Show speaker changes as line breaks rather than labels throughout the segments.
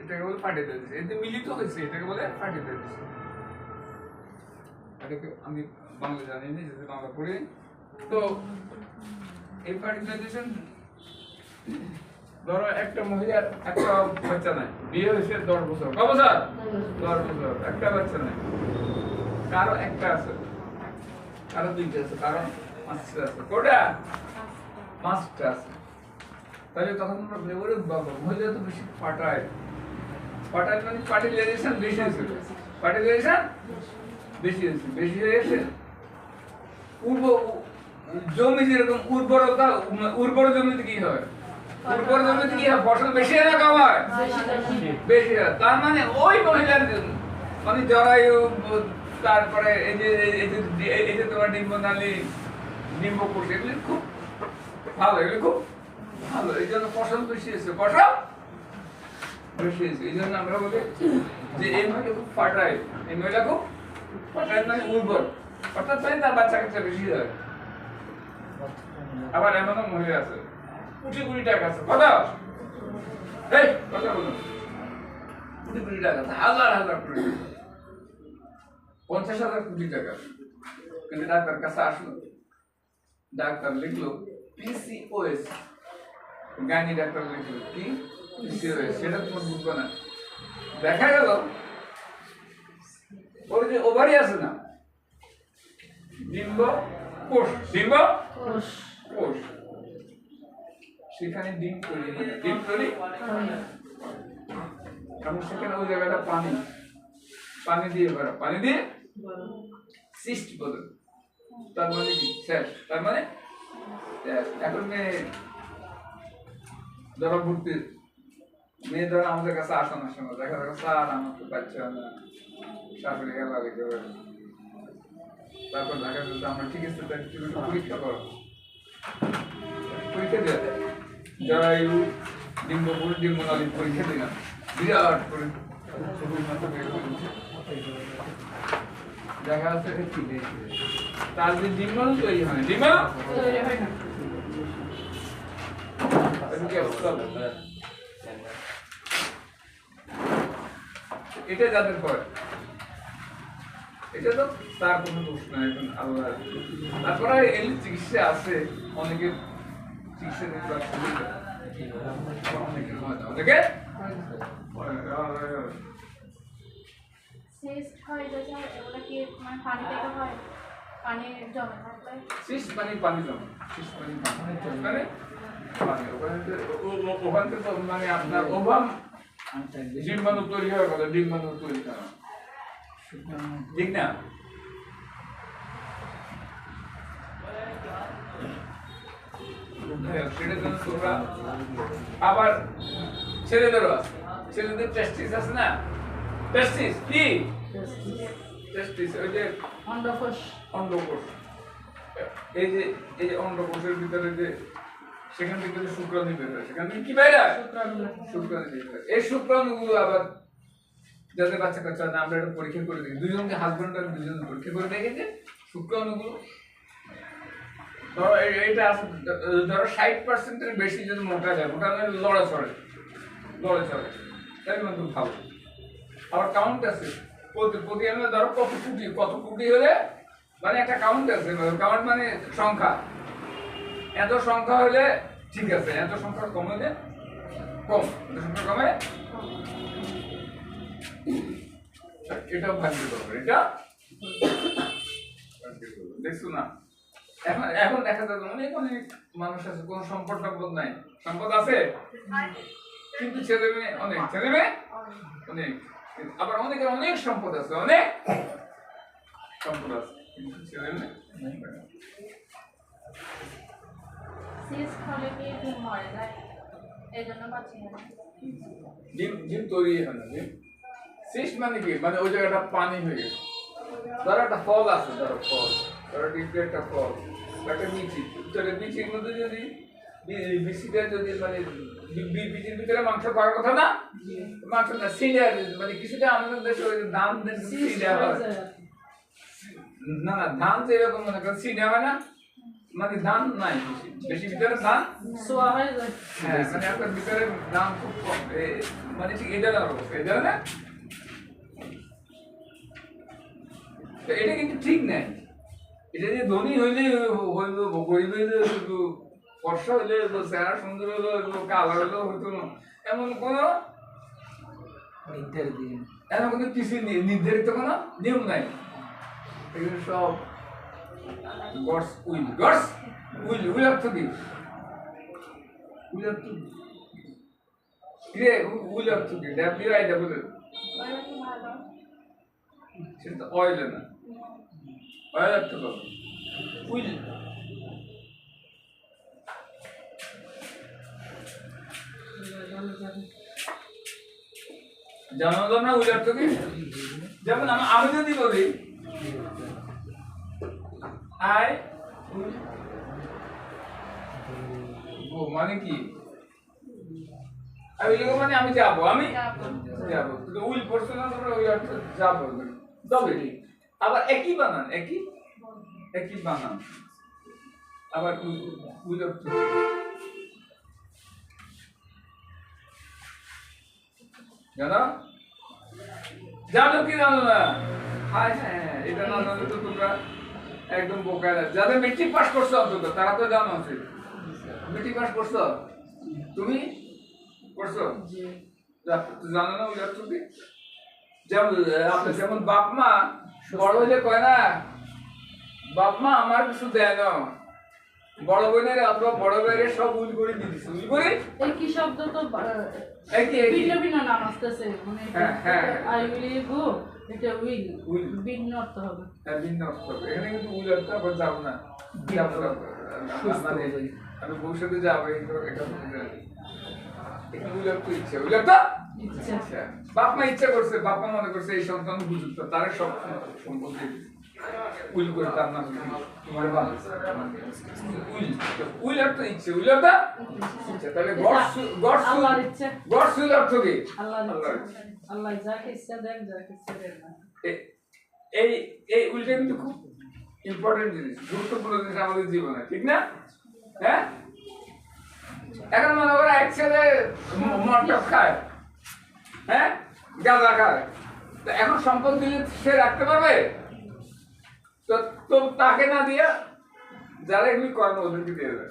এটাকে বলে ফাটিয়ে দিয়েছে এতে মিলিত হয়েছে, এটাকে বলে ফাটিয়ে দিয়েছে এটাকে আমি বাংলা জানি না যদি বাংলা পড়ি তো এই ফার্টিলাইজেশন ধরো একটা মহিলার একটা বাচ্চা নাই, বিয়ে হয়েছে দশ বছর। ক বছর? দশ বছর। একটা বাচ্চা নাই। কারও একটা আছে, কারও দুইটা আছে, কারও পাঁচটা আছে। কোটা পাঁচটা আছে। তাহলে তখন আমরা মহিলা তো বেশি মানে বেশি বেশি হয়েছে বেশি হয়েছে উর্ব, জমি যেরকম উর্বরতা, উর্বর জমিতে কি হয়? উর্বর জমিতে কি হয়? ফসল বেশি হয় না কম হয়? বেশি হয়। তার মানে ওই মহিলার জন্য। মানে জরায়ু তারপরে এই যে এই যে তোমার ডিম্বনালী ডিম্বকোষ এগুলি খুব ভালো, এগুলি খুব ভালো, এই জন্য ফসল বেশি হয়েছে, ফসল বেশি হয়েছে। এই জন্য আমরা বলি যে এই মহিলা খুব ফাটায়, এই মহিলা খুব ফাটায় মানে উর্বর। অর্থাৎ মানে তার বাচ্চা কাচ্চা বেশি হয়। আবার এমনও মহিলা আছে কোটি কোটি টাকা আছে। কত এই, কথা বলুন কোটি কোটি টাকা আছে, হাজার হাজার কোটি। পঞ্চাশ হাজার কোটি টাকা কিন্তু ডাক্তার কাছে আসলো, ডাক্তার লিখলো পিসিওএস গাইনি ডাক্তার লিখলো কি? সেটা তোমার বুঝবে না। দেখা গেল ওর যে ওভারি আছে না? ডিম্ব কোষ। ডিম্ব কোষ। সেখানে ডিম তৈরি ডিম তৈরি কারণ সেখানে ওই জায়গাটা পানি। পানি দিয়ে ভরা। পানি দিয়ে সিস্ট বলে তার মানে কি? শেষ। তার মানে? এখন মেয়ে ধরো ভর্তি মেয়ে ধরো আমাদের কাছে আসো না শোনো, দেখা যাবে স্যার, আমার তো হয় না। শাশুড়ি গেল লিখতে তারপর দেখা যাচ্ছে আমরা ঠিক আছে পরীক্ষা করো। পরীক্ষা দেওয়া যায় জরায়ু ডিম্বপুর ডিম্বনালী পরীক্ষা দিলাম, বিরাট করে দেখা যাচ্ছে তার যে ডিম্বাণু তৈরি হয় না এটা কি অবস্থা হবে? এটা যাদের পরে এটা তো তার কোনো দোষ নাই এখন আল্লাহ। তারপরে এই চিকিৎসা আছে অনেকে চিকিৎসা দিতে পারছে অনেকের হয় না। অনেকে? না।
যে স্যার ওটা কি মানে পানি পানি জমে
মানে পানি জমা। মানে মানে ওখানে থেকে মানে আপনার ওভাম ডিম্বাণু তৈরি হয়ে গেল ডিম্বাণু তৈরি করা ঠিক না হ্যাঁ, তোমরা আবার ছেলেদেরও আছে ছেলেদের টেস্টিস আছে না টেস্টিস কি টেস্টিস ওই যে
অন্ডকোষ
অন্ডকোষ এই যে এই যে অন্ডকোষের ভিতরে যে সেখান থেকে যে শুক্রাণু বের হয়। সেখান থেকে কি বের হয়? শুক্রাণু বের হয়। এই শুক্রাণুগুলো আবার যাদের বাচ্চা কাচ্চা না আমরা এটা পরীক্ষা করে দেখি। দুজনকে হাজবেন্ড আর দুজন পরীক্ষা করে দেখেছে শুক্রাণুগুলো ধরো আছে, ধরো ষাট পার্সেন্টের বেশি যদি মোটা যায়, মোটা মানে লড়ে চড়ে। লড়ে চড়ে। তাই কিন্তু ভালো। আবার কাউন্ট আছে। প্রতি প্রতি ধরো কত কোটি কত কোটি হলে মানে একটা কাউন্ট আছে। কাউন্ট মানে সংখ্যা। এত সংখ্যা হলে ঠিক আছে, এত সংখ্যা কম হলে কম, এত সংখ্যা কমে এটাও ভাগ্য দরকার এটা দেখছ না? এখন এখন দেখা যাচ্ছে অনেক অনেক মানুষ আছে, কোনো সম্পদ সম্পদ নাই। সম্পদ আছে? কিন্তু ছেলে মেয়ে অনেক, ছেলে মেয়ে অনেক। আবার অনেকের অনেক সম্পদ আছে, অনেক সম্পদ আছে, কিন্তু ছেলে মেয়ে নাই।
সিস্ট হলে কি ডিম মরে যায় এই জন্য পাচ্ছি না।
ডিম ডিম তৈরি হয় না ডিম। মানে কি? মানে ওই জায়গাটা পানি হয়ে গেছে। ধরো একটা ফল আছে ধরো ফল। ধরো ডিমটা একটা ফল একটা তাহলে মধ্যে যদি বি- বিচিটা যদি মানে বিচির ভিতরে মাংস পাওয়ার কথা না? মাংস না সিলিয়া মানে কিছুটা আমাদের দেশে ওই যে ধান সিলিয়া হয়। না না ধান তো এরকম মনে করেন সিডা হয় না? মানে দান নাই বেশি বেশি ভিতরে দান
সোয়া হয়ে
মানে আপনার ভিতরে দাম খুব কম। মানে ঠিক অবস্থা এই ধরনের তো এটা কিন্তু ঠিক নাই। এটা যে ধনী হইলে হইল গরিব হইলে শুধু বর্ষা হইলে চেহারা সুন্দর হইল হইল, কালো হইল হইতো না। এমন কোনো এমন কোনো কিছু নি- নির্ধারিত কোনো নিয়ম নাই। এগুলো সব God's will God's will will অর্থ কি উইল অর্থ কি রে উইল অর্থ কি ডাব্লিউ আই ডাবল সেটা তো অয়েল না অয়েল অর্থ কি উইল জানো তোমরা উইল অর্থ কি যেমন আমি যদি বলি আই মানে কি? আমি লিখব মানে আমি যাব আমি?
যাব।
যাব কিন্তু উইল পড়ছে না তোমরা ওই অর্থ যাব। তবে ঠিক আবার একই বানান একই? একই বানান। আবার উইল- অর্থ জানো? জানো কি জানো না? হ্যাঁ হ্যাঁ এটা না জানলে তো তোমরা একদম বোকা যাদের মেট্রিক পাস করছ অন্তত তারা তো জানো উচিত মেট্রিক পাস করছ তুমি করছ জানো না ওই অর্থ যেমন আপনার যেমন বাপ মা বড় হইলে কয় না বাপ মা আমার কিছু দেয় না। বড় বোনের অথবা বড় ভাইয়ের সব উল করে দিচ্ছে উল করে?
একই শব্দ তো ভিন্ন ভিন্ন নাম আসতেছে। মানে
হ্যাঁ, হ্যাঁ।
আই উইল গো এটা উইল. ভিন্ন অর্থ হবে।
হ্যাঁ, ভিন্ন অর্থ হবে। এখানে কিন্তু উল অর্থ আবার যাব না। আমি ভবিষ্যতে যাব এটা ইচ্ছে
ইচ্ছা।
ইচ্ছা বাপ মা ইচ্ছা করছে বাপ মা মনে করছে এই সন্তান উপযুক্ত তার সব সম্পত্তি উইল করে তার নাম তোমার বাবা উইল উইল অর্থ ইচ্ছে উইল অর্থ ইচ্ছা তাহলে গডস গডস গডস উইল অর্থ কি?
আল্লাহর
আল্লাহর
ইচ্ছা। আল্লাহ যাকে ইচ্ছা দেন যাকে ইচ্ছা দেন না।
এই এই উইলটা কিন্তু খুব ইম্পর্টেন্ট জিনিস গুরুত্বপূর্ণ জিনিস আমাদের জীবনে ঠিক না? হ্যাঁ? এখন মনে করো এক ছেলে খায়। হ্যাঁ? গাঁজা খায়। তো এখন সম্পদ দিলে সে রাখতে পারবে? তো তো তাকে না দিয়ে যারা কর্ম দিয়ে দেবে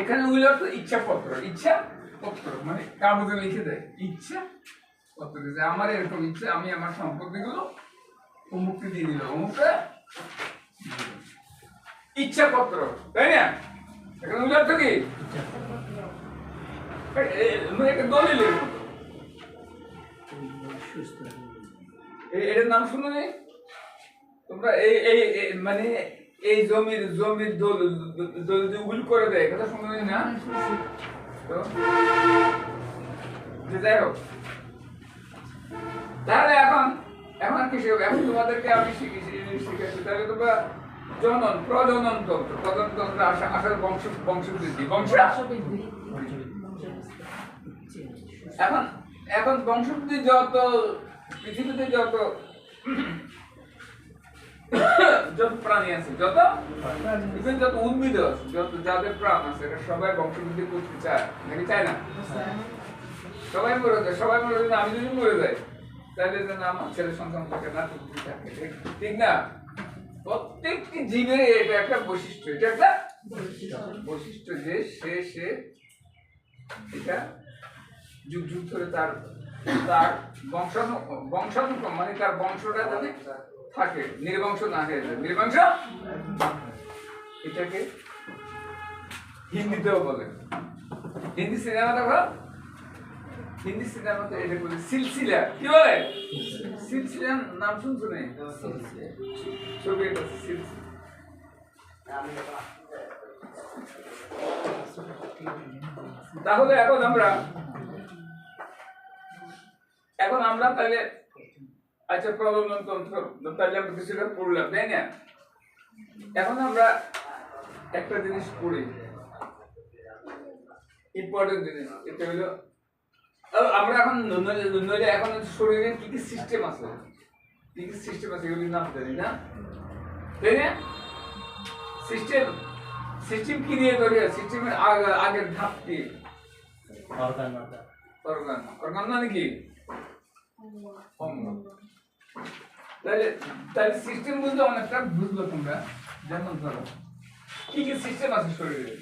এখানে উইল ইচ্ছা পত্র ইচ্ছা পত্র মানে কাগজে লিখে দেয়, ইচ্ছা পত্র আমার এরকম ইচ্ছা, আমি আমার সম্পত্তিগুলো দিয়ে দিল তাই না? এখানে কি? মানে এই এটার নাম শুনো নি? তোমরা এই এই মানে এই জমির জমির দল দল যে উইল করে দেয়, কথা শুনো নি যাই হোক। তাহলে এখন এখন কি এখন তোমাদেরকে আমি শিখি শিখেছি তাহলে তোমরা জনন প্রজনন তন্ত্র প্রজনন তন্ত্র আসা আসার বংশ বংশবৃদ্ধি বংশ এখন এখন বংশবৃদ্ধি যত পৃথিবীতে যত যত প্রাণী আছে যত even যত উদ্ভিদ আছে যত যাদের প্রাণ আছে এটা সবাই বংশবৃদ্ধি করতে চায় নাকি চায় না? সবাই মরে যায় সবাই মরে যায় আমি যদি মরে যাই তাহলে যেন আমার ছেলে সন্তান থাকে না থাকে ঠিক- না? প্রত্যেকটি জীবের এটা একটা বৈশিষ্ট্য। এটা একটা বৈশিষ্ট্য যে সে সে এটা যুগ যুগ ধরে তার তার বংশানু, বংশানুক্রম মানে তার বংশটা যাতে থাকে, নির্বংশ না হয়ে যায়। নির্বংশ? এটাকে হিন্দিতেও বলে। হিন্দি সিনেমা দেখো হিন্দি সিনেমাতে এটা বলে সিলসিলা। কি বলে? সিলসিলা নাম শুনছো নেই ছবি এটা সিলসিলা। তাহলে এখন আমরা এখন আমরা তাহলে আচ্ছা প্রজনন তন্ত্র তাহলে আমরা কিছুটা পড়লাম, তাই না? এখন আমরা একটা জিনিস পড়ি। ইম্পর্টেন্ট জিনিস, এটা হলো আমরা এখন নইলে এখন শরীরে কি কি সিস্টেম আছে? কি কি সিস্টেম আছে এগুলি নাম জানি না? তাই না? সিস্টেম সিস্টেম কি দিয়ে তৈরি হয়? সিস্টেমের আগের ধাপ কি?
অর্গান
অর্গান অর্গান মানে কি? অঙ্গ। তাহলে তাহলে সিস্টেম বুঝলে অনেকটা বুঝলো তোমরা। যেমন ধরো কি কি সিস্টেম আছে শরীরে?